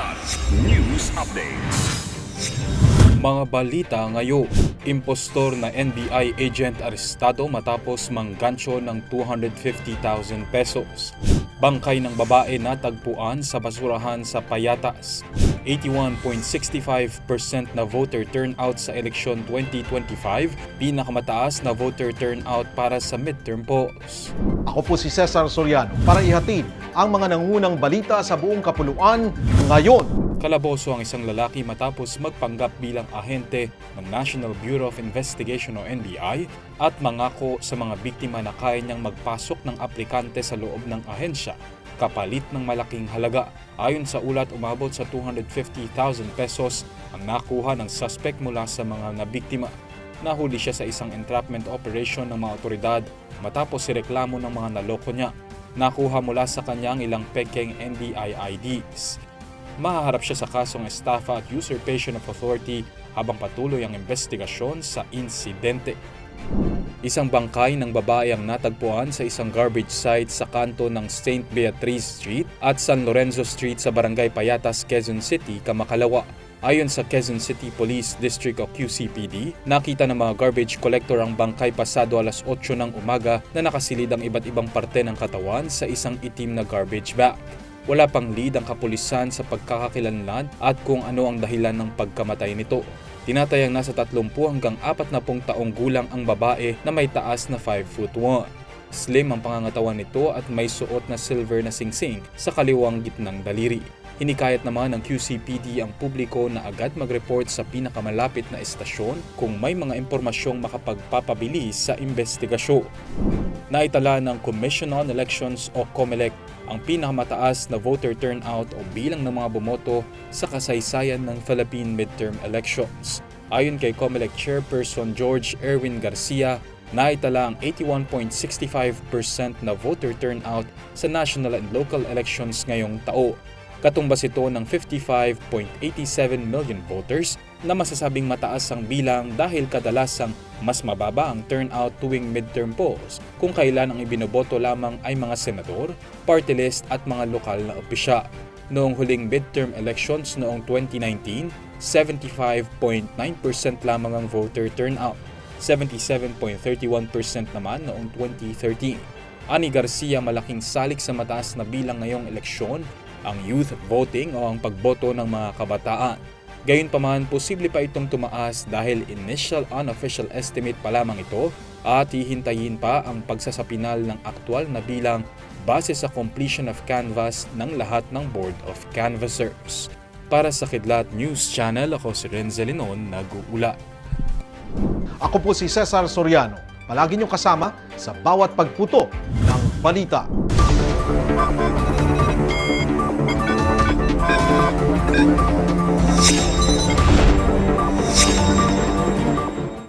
Kilat News Updates. Mga balita ngayon, impostor na NBI agent arestado matapos manggancho ng 250,000 pesos. Bangkay ng babae natagpuan sa basurahan sa Payatas. 81.65% na voter turnout sa eleksyon 2025, pinakamataas na voter turnout para sa midterm polls. Ako po si Cesar Soriano para ihatid ang mga nangunang balita sa buong kapuluan ngayon. Kalaboso ang isang lalaki matapos magpanggap bilang ahente ng National Bureau of Investigation o NBI at mangako sa mga biktima na kaya niyang magpasok ng aplikante sa loob ng ahensya kapalit ng malaking halaga. Ayon sa ulat, umabot sa 250,000 pesos ang nakuha ng suspect mula sa mga nabiktima. Nahuli siya sa isang entrapment operation ng mga otoridad matapos ireklamo ng mga naloko niya. Nakuha mula sa kanya ang ilang pekeng NBI IDs mahaharap siya sa kasong estafa at usurpation of authority habang patuloy ang investigasyon sa insidente. Isang bangkay ng babae ang natagpuan sa isang garbage site sa kanto ng St. Beatrice Street at San Lorenzo Street sa Barangay Payatas, Quezon City, Kamakalawa. Ayon sa Quezon City Police District o QCPD, nakita ng mga garbage collector ang bangkay pasado alas 8 ng umaga na nakasilid ang iba't ibang parte ng katawan sa isang itim na garbage bag. Wala pang lead ang kapulisan sa pagkakakilanlan at kung ano ang dahilan ng pagkamatay nito. Tinatayang nasa 30 hanggang 40 taong gulang ang babae na may taas na 5 foot 1. Slim ang pangangatawan nito at may suot na silver na singsing sa kaliwang gitnang daliri. Hinikayat naman ng QCPD ang publiko na agad mag-report sa pinakamalapit na estasyon kung may mga impormasyong makapagpapabilis sa investigasyon. Naitala ng Commission on Elections o COMELEC ang pinakamataas na voter turnout o bilang ng mga bumoto sa kasaysayan ng Philippine midterm elections. Ayon kay COMELEC Chairperson George Erwin Garcia, naitala ang 81.65% na voter turnout sa national and local elections ngayong tao. Katumbas ito ng 55.87 million voters na masasabing mataas ang bilang dahil kadalasang mas mababa ang turnout tuwing midterm polls kung kailan ang ibinoboto lamang ay mga senador, party list at mga lokal na opisya. Noong huling midterm elections noong 2019, 75.9% lamang ang voter turnout, 77.31% naman noong 2013. Ani Garcia malaking salik sa mataas na bilang ngayong eleksyon ang youth voting o ang pagboto ng mga kabataan. Gayunpaman, posible pa itong tumaas dahil initial unofficial estimate pa lamang ito at hihintayin pa ang pagsasapinal ng aktual na bilang base sa completion of canvas ng lahat ng Board of Canvassers. Para sa Kidlat News Channel, ako si Renzel Linon, nag-uula. Ako po si Cesar Soriano. Palagi niyong kasama sa bawat pagputo ng balita. Thank you.